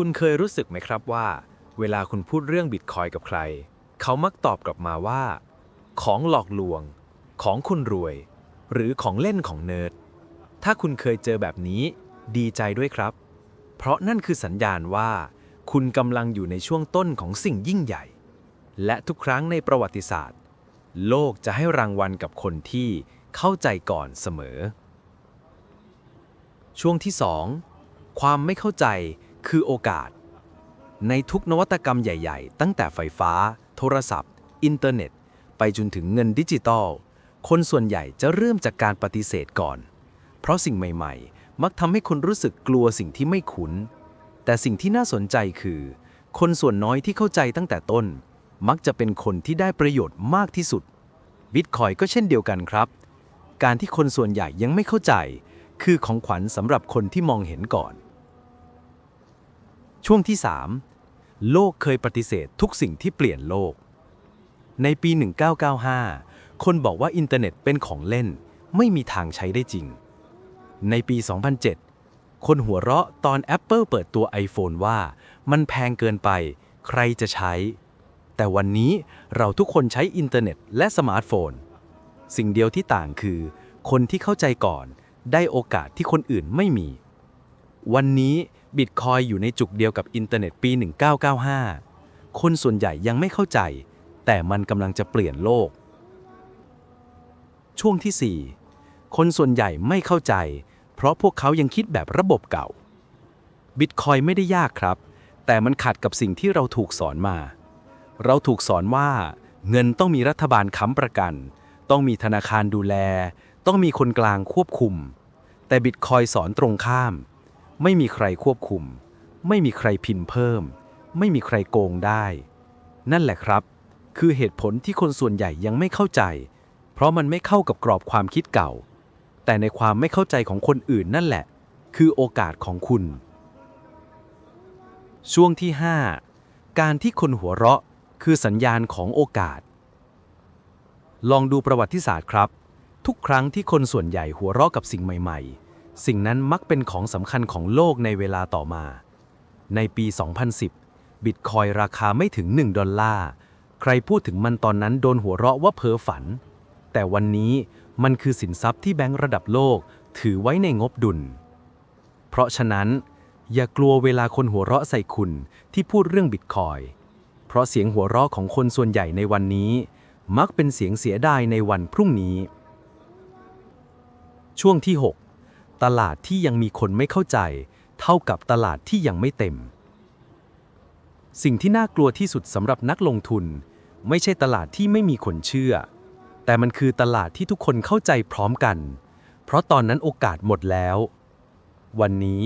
คุณเคยรู้สึกไหมครับว่า เวลาคุณพูดเรื่องบิตคอยกับใคร เขามักตอบกลับมาว่า ของหลอกลวง ของคุณรวย หรือของเล่นของเนิร์ดถ้าคุณเคยเจอแบบนี้ ดีใจด้วยครับ เพราะนั่นคือสัญญาณว่า คุณกำลังอยู่ในช่วงต้นของสิ่งยิ่งใหญ่ และทุกครั้งในประวัติศาสตร์ โลกจะให้รางวัลกับคนที่เข้าใจก่อนเสมอ ช่วงที่ 2 ความไม่เข้าใจ คือโอกาส ในทุกนวัตกรรมใหญ่ ๆ ตั้งแต่ไฟฟ้า โทรศัพท์ อินเทอร์เน็ต ไปจนถึงเงินดิจิตอล คนส่วนใหญ่จะเริ่มจากการปฏิเสธก่อน เพราะสิ่งใหม่ๆ มักทำให้คนรู้สึกกลัวสิ่งที่ไม่คุ้น แต่สิ่งที่น่าสนใจคือ คนส่วนน้อยที่เข้าใจตั้งแต่ต้น มักจะเป็นคนที่ได้ประโยชน์มากที่สุดบิตคอยก็เช่นเดียวกันครับ การที่คนส่วนใหญ่ยังไม่เข้าใจ คือของขวัญสำหรับคนที่มองเห็นก่อน ช่วงที่ 3 โลกเคยปฏิเสธทุกสิ่งที่เปลี่ยนโลก ในปี 1995 คนบอกว่าอินเทอร์เน็ตเป็นของเล่น ไม่มีทางใช้ได้จริง ในปี 2007 คนหัวเราะตอน Apple เปิดตัว iPhone ว่า มันแพงเกินไป ใครจะใช้ แต่วันนี้เราทุกคนใช้อินเทอร์เน็ตและสมาร์ทโฟน สิ่งเดียวที่ต่างคือ คนที่เข้าใจก่อน ได้โอกาสที่คนอื่นไม่มี วันนี้ บิตคอยอยู่ในจุกเดียวกับอินเทอร์เน็ตปี 1995 คนส่วนใหญ่ยังไม่เข้าใจ แต่มันกำลังจะเปลี่ยนโลก ช่วงที่ 4 คนส่วนใหญ่ไม่เข้าใจ เพราะพวกเขายังคิดแบบระบบเก่า บิตคอยไม่ได้ยากครับ แต่มันขัดกับสิ่งที่เราถูกสอนมา เราถูกสอนว่า เงินต้องมีรัฐบาลค้ำประกัน ต้องมีธนาคารดูแล ต้องมีคนกลางควบคุม แต่บิตคอยสอนตรงข้าม ไม่มีใครควบคุม ไม่มีใครพินเพิ่ม ไม่มีใครโกงได้ นั่นแหละครับ คือเหตุผลที่คนส่วนใหญ่ยังไม่เข้าใจ เพราะมันไม่เข้ากับกรอบความคิดเก่า แต่ในความไม่เข้าใจของคนอื่นนั่นแหละ คือโอกาสของคุณ ช่วงที่ 5 การที่คนหัวเราะคือสัญญาณของโอกาส ลองดูประวัติศาสตร์ครับ ทุกครั้งที่คนส่วนใหญ่หัวเราะกับสิ่งใหม่ ๆ สิ่งนั้นมักเป็นของสำคัญของโลกในเวลาต่อมา ในปี 2010 บิตคอยราคาไม่ถึง 1 ดอลลาร์ ใครพูดถึงมันตอนนั้นโดนหัวเราะว่าเพ้อฝัน แต่วันนี้มันคือสินทรัพย์ที่แบงก์ระดับโลกถือไว้ในงบดุล เพราะฉะนั้น อย่ากลัวเวลาคนหัวเราะใส่คุณที่พูดเรื่องบิตคอย เพราะเสียงหัวเราะของคนส่วนใหญ่ในวันนี้ มักเป็นเสียงเสียดายในวันพรุ่งนี้ ช่วงที่ 6 ตลาดที่ยังมีคนไม่เข้าใจ เท่ากับตลาดที่ยังไม่เต็ม สิ่งที่น่ากลัวที่สุดสำหรับนักลงทุน ไม่ใช่ตลาดที่ไม่มีคนเชื่อ แต่มันคือตลาดที่ทุกคนเข้าใจพร้อมกัน เพราะตอนนั้นโอกาสหมดแล้ว วันนี้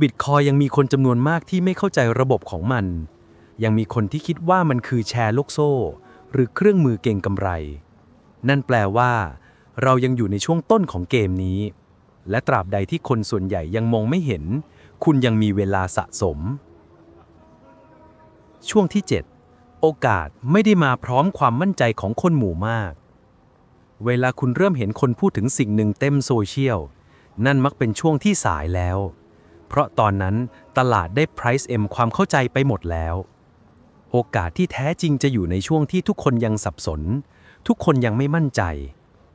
บิตคอยยังมีคนจำนวนมากที่ไม่เข้าใจระบบของมัน ยังมีคนที่คิดว่ามันคือแชร์ลูกโซ่ หรือเครื่องมือเก่งกำไร นั่นแปลว่า เรายังอยู่ในช่วงต้นของเกมนี้ และตราบใดที่คนส่วนใหญ่ยังมองไม่เห็น คุณยังมีเวลาสะสม ช่วงที่ 7 โอกาสไม่ได้มาพร้อมความมั่นใจของคนหมู่มาก เวลาคุณเริ่มเห็นคนพูดถึงสิ่งหนึ่งเต็มโซเชียล นั่นมักเป็นช่วงที่สายแล้ว เพราะตอนนั้นตลาดได้ price M ความเข้าใจไปหมดแล้ว โอกาสที่แท้จริงจะอยู่ในช่วงที่ทุกคนยังสับสน ทุกคนยังไม่มั่นใจ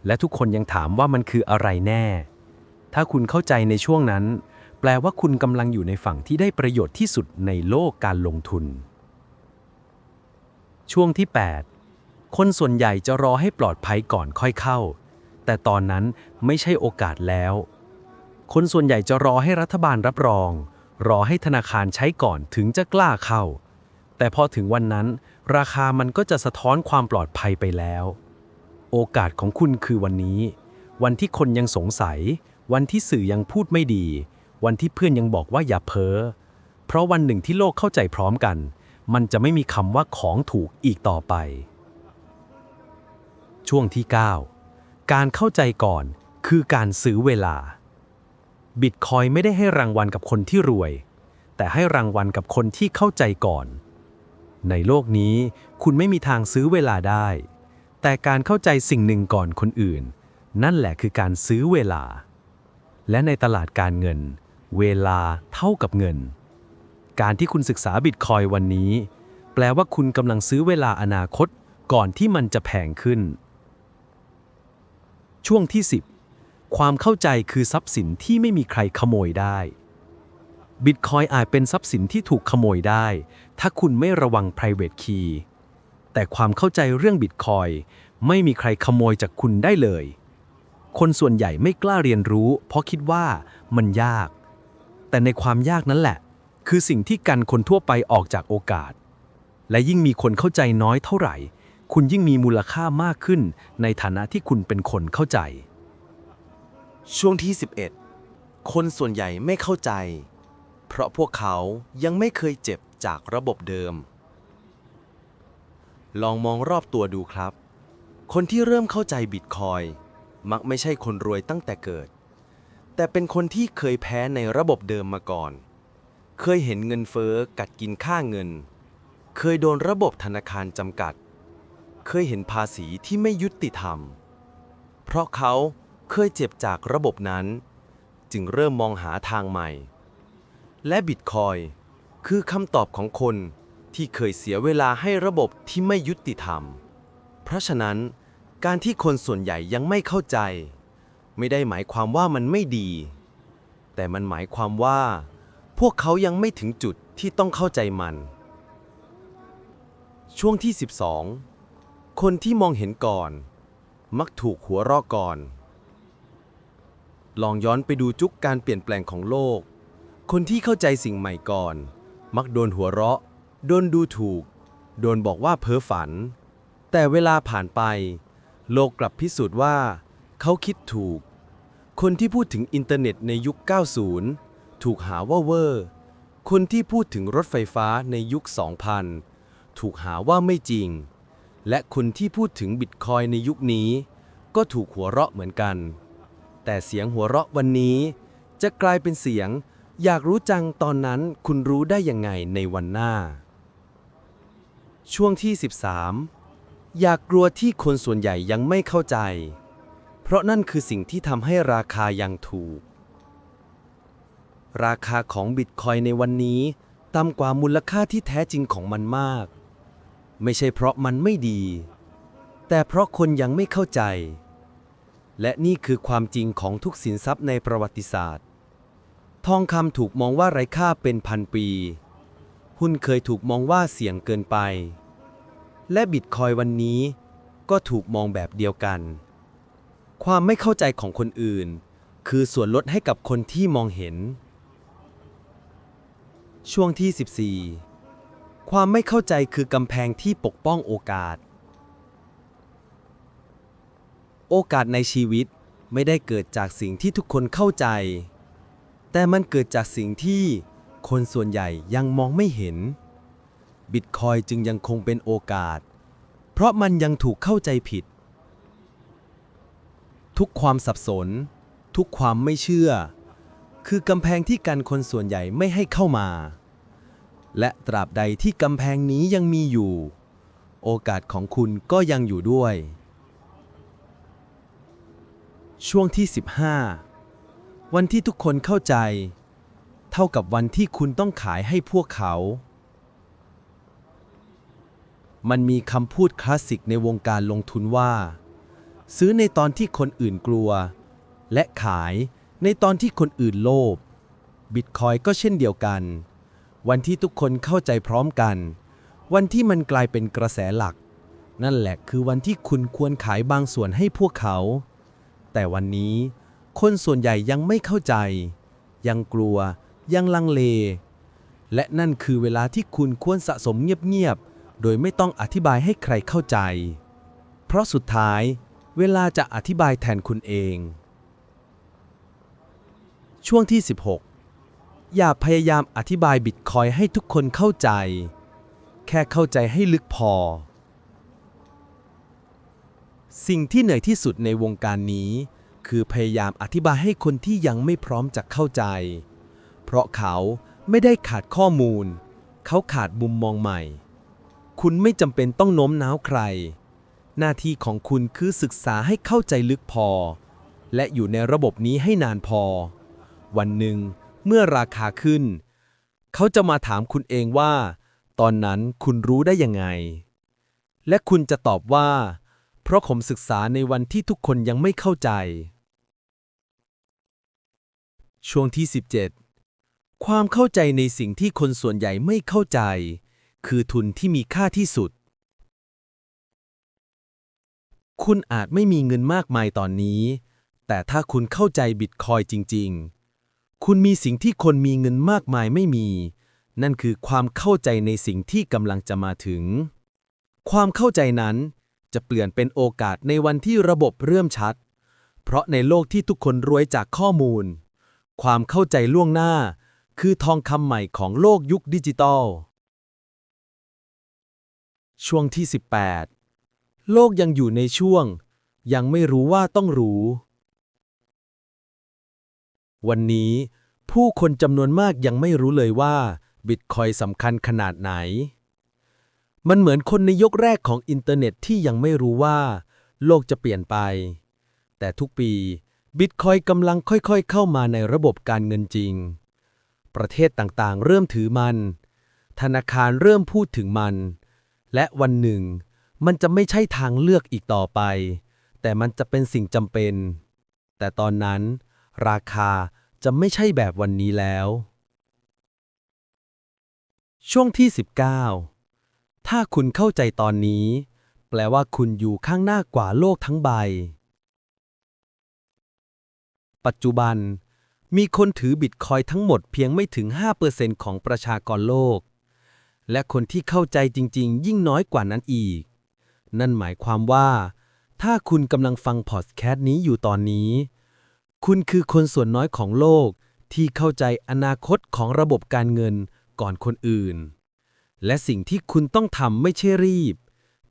และทุกคนยังถามว่ามันคืออะไรแน่ ถ้าคุณเข้าใจในช่วงนั้น แปลว่าคุณกำลังอยู่ในฝั่งที่ได้ประโยชน์ที่สุดในโลกการลงทุน ช่วงที่ 8 คนส่วนใหญ่จะรอให้ปลอดภัยก่อนค่อยเข้า แต่ตอนนั้นไม่ใช่โอกาสแล้ว คนส่วนใหญ่จะรอให้รัฐบาลรับรอง รอให้ธนาคารใช้ก่อนถึงจะกล้าเข้า แต่พอถึงวันนั้น ราคามันก็จะสะท้อนความปลอดภัยไปแล้ว โอกาสของคุณคือวันนี้ วันที่คนยังสงสัย วันที่สื่อยังพูดไม่ดี วันที่เพื่อนยังบอกว่าอย่าเพ้อ เพราะวันหนึ่งที่โลกเข้าใจพร้อมกัน มันจะไม่มีคำว่าของถูกอีกต่อไป ช่วงที่ 9 การเข้าใจก่อนคือการซื้อเวลา บิตคอยไม่ได้ให้รางวัลกับคนที่รวย แต่ให้รางวัลกับคนที่เข้าใจก่อน ในโลกนี้คุณไม่มีทางซื้อเวลาได้ แต่การเข้าใจสิ่งหนึ่งก่อนคนอื่น นั่นแหละคือการซื้อเวลา และในตลาดการเงิน เวลาเท่ากับเงิน การที่คุณศึกษาบิตคอยวันนี้ แปลว่าคุณกำลังซื้อเวลาอนาคตก่อนที่มันจะแพงขึ้น ช่วงที่ 10 ความเข้าใจคือทรัพย์สินที่ไม่มีใครขโมยได้บิตคอยอาจเป็นทรัพย์สินที่ถูกขโมยได้ ถ้าคุณไม่ระวัง private key แต่ความเข้าใจเรื่องบิตคอยไม่มีใครขโมยจากคุณได้เลย คนส่วนใหญ่ไม่กล้าเรียนรู้ เพราะคิดว่ามันยาก แต่ในความยากนั้นแหละ คือสิ่งที่กันคนทั่วไปออกจากโอกาส และยิ่งมีคนเข้าใจน้อยเท่าไหร่ คุณยิ่งมีมูลค่ามากขึ้น ในฐานะที่คุณเป็นคนเข้าใจ ช่วงที่ 11 คนส่วนใหญ่ไม่เข้าใจ เพราะพวกเขายังไม่เคยเจ็บจากระบบเดิม ลองมองรอบตัวดูครับ คนที่เริ่มเข้าใจบิตคอยน์ มักไม่ใช่คนรวยตั้งแต่เกิด แต่เป็นคนที่เคยแพ้ในระบบเดิมมาก่อน เคยเห็นเงินเฟ้อกัดกินค่าเงิน เคยโดนระบบธนาคารจำกัด เคยเห็นภาษีที่ไม่ยุติธรรม เพราะเขาเคยเจ็บจากระบบนั้น จึงเริ่มมองหาทางใหม่ และบิตคอยน์คือคำตอบของคนที่เคยเสียเวลาให้ระบบที่ไม่ยุติธรรม เพราะฉะนั้น การที่คนส่วนใหญ่ยังไม่เข้าใจ ไม่ได้หมายความว่ามันไม่ดี แต่มันหมายความว่า พวกเขายังไม่ถึงจุดที่ต้องเข้าใจมัน ช่วงที่ 12 คนที่มองเห็นก่อน มักถูกหัวเราะก่อน ลองย้อนไปดูจุกการเปลี่ยนแปลงของโลก คนที่เข้าใจสิ่งใหม่ก่อน มักโดนหัวเราะ โดนดูถูก โดนบอกว่าเพ้อฝัน แต่เวลาผ่านไป โลกกลับพิสูจน์ว่า เขาคิดถูก คนที่พูดถึงอินเทอร์เน็ตในยุค 90 ถูกหาว่าเวอร์ คนที่พูดถึงรถไฟฟ้าในยุค 2000 ถูกหาว่าไม่จริง และคนที่พูดถึงบิตคอยในยุคนี้ ก็ถูกหัวเราะเหมือนกัน แต่เสียงหัวเราะวันนี้ จะกลายเป็นเสียง อยากรู้จังตอนนั้นคุณรู้ได้ยังไงในวันหน้า ช่วงที่ 13 อยากกลัวที่คนส่วนใหญ่ยังไม่เข้าใจ เพราะนั่นคือสิ่งที่ทำให้ราคายังถูก ราคาของบิตคอยน์ในวันนี้ต่ำกว่ามูลค่าที่แท้จริงของมันมาก ไม่ใช่เพราะมันไม่ดี แต่เพราะคนยังไม่เข้าใจ และนี่คือความจริงของทุกสินทรัพย์ในประวัติศาสตร์ ทองคำถูกมองว่าไร้ค่าเป็นพันปี หุ้นเคยถูกมองว่าเสี่ยงเกินไป และบิตคอยวันนี้ ก็ถูกมองแบบเดียวกัน ความไม่เข้าใจของคนอื่น คือส่วนลดให้กับคนที่มองเห็น ช่วงที่ 14 ความไม่เข้าใจคือกำแพงที่ปกป้องโอกาส โอกาสในชีวิตไม่ได้เกิดจากสิ่งที่ทุกคนเข้าใจ แต่มันเกิดจากสิ่งที่คนส่วนใหญ่ยังมองไม่เห็น บิตคอยจึงยังคงเป็นโอกาส เพราะมันยังถูกเข้าใจผิด ทุกความสับสน ทุกความไม่เชื่อ คือกำแพงที่กันคนส่วนใหญ่ไม่ให้เข้ามา และตราบใดที่กำแพงนี้ยังมีอยู่ โอกาสของคุณก็ยังอยู่ด้วย ช่วงที่ 15 วันที่ทุกคนเข้าใจ เท่ากับวันที่คุณต้องขายให้พวกเขา มันมีคำพูดคลาสสิกในวงการลงทุนว่า ซื้อในตอนที่คนอื่นกลัว และขายในตอนที่คนอื่นโลภบิตคอยก็เช่นเดียวกัน วันที่ทุกคนเข้าใจพร้อมกัน วันที่มันกลายเป็นกระแสหลัก นั่นแหละคือวันที่คุณควรขายบางส่วนให้พวกเขา แต่วันนี้ คนส่วนใหญ่ยังไม่เข้าใจ ยังกลัว ยังลังเล และนั่นคือเวลาที่คุณควรสะสมเงียบ โดยไม่ต้องอธิบายให้ใครเข้าใจ เพราะสุดท้ายเวลาจะอธิบายแทนคุณเอง ช่วงที่ 16 อย่าพยายามอธิบายบิตคอยน์ให้ทุกคนเข้าใจ แค่เข้าใจให้ลึกพอ สิ่งที่เหนื่อยที่สุดในวงการนี้ คือพยายามอธิบายให้คนที่ยังไม่พร้อมจะเข้าใจ เพราะเขาไม่ได้ขาดข้อมูล เขาขาดมุมมองใหม่ คุณไม่จำเป็นต้องโน้มน้าวใคร หน้าที่ของคุณคือศึกษาให้เข้าใจลึกพอ และอยู่ในระบบนี้ให้นานพอ วันหนึ่ง เมื่อราคาขึ้น เขาจะมาถามคุณเองว่า ตอนนั้นคุณรู้ได้ยังไง และคุณจะตอบว่า เพราะผมศึกษาในวันที่ทุกคนยังไม่เข้าใจ ช่วงที่ 17 ความเข้าใจในสิ่งที่คนส่วนใหญ่ไม่เข้าใจ คือทุนที่มีค่าที่สุด คุณอาจไม่มีเงินมากมายตอนนี้ แต่ถ้าคุณเข้าใจบิตคอยจริง ๆ คุณมีสิ่งที่คนมีเงินมากมายไม่มี นั่นคือความเข้าใจในสิ่งที่กำลังจะมาถึง ความเข้าใจนั้นจะเปลี่ยนเป็นโอกาสในวันที่ระบบเริ่มชัด เพราะในโลกที่ทุกคนรวยจากข้อมูล ความเข้าใจล่วงหน้า คือทองคำใหม่ของโลกยุคดิจิตอล ช่วงที่ 18 โลกยังอยู่ในช่วง ยังไม่รู้ว่าต้องรู้ วันนี้ผู้คนจำนวนมากยังไม่รู้เลยว่าบิตคอยสำคัญขนาดไหน มันเหมือนคนในยกแรกของอินเทอร์เน็ตที่ยังไม่รู้ว่า โลกจะเปลี่ยนไป แต่ทุกปีบิตคอยกำลังค่อยๆ เข้ามาในระบบการเงินจริง ประเทศต่างๆ เริ่มถือมัน ธนาคารเริ่มพูดถึงมัน และวันหนึ่ง มันจะไม่ใช่ทางเลือกอีกต่อไป แต่มันจะเป็นสิ่งจำเป็น แต่ตอนนั้น ราคาจะไม่ใช่แบบวันนี้แล้ว ช่วงที่ 19 ถ้าคุณเข้าใจตอนนี้ แปลว่าคุณอยู่ข้างหน้ากว่าโลกทั้งใบ ปัจจุบันมีคนถือบิตคอยทั้งหมดเพียงไม่ถึง 5%ของประชากรโลก และคนที่เข้าใจจริง ๆ ยิ่งน้อยกว่านั้นอีก นั่นหมายความว่า ถ้าคุณกำลังฟังพอดแคสต์นี้อยู่ตอนนี้ คุณคือคนส่วนน้อยของโลกที่เข้าใจอนาคตของระบบการเงินก่อนคนอื่น และสิ่งที่คุณต้องทำไม่ใช่รีบ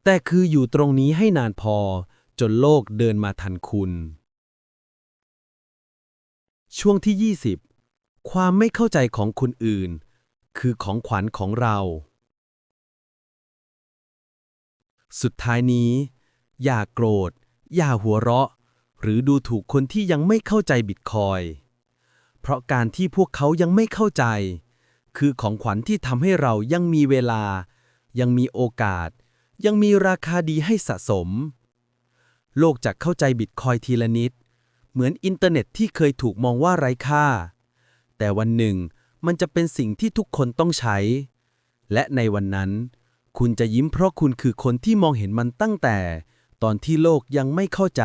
แต่คืออยู่ตรงนี้ให้นานพอ จนโลกเดินมาทันคุณ ช่วงที่ 20 ความไม่เข้าใจของคนอื่น คือของขวัญของเรา สุดท้ายนี้ อย่าโกรธ อย่าหัวเราะ หรือดูถูกคนที่ยังไม่เข้าใจบิตคอย เพราะการที่พวกเขายังไม่เข้าใจ คือของขวัญที่ทำให้เรายังมีเวลา ยังมีโอกาส ยังมีราคาดีให้สะสม โลกจะเข้าใจบิตคอยทีละนิด เหมือนอินเทอร์เน็ตที่เคยถูกมองว่าไร้ค่า แต่วันหนึ่งมันจะเป็นสิ่งที่ทุกคนต้องใช้ และในวันนั้น คุณจะยิ้มเพราะคุณคือคนที่มองเห็นมันตั้งแต่ ตอนที่โลกยังไม่เข้าใจ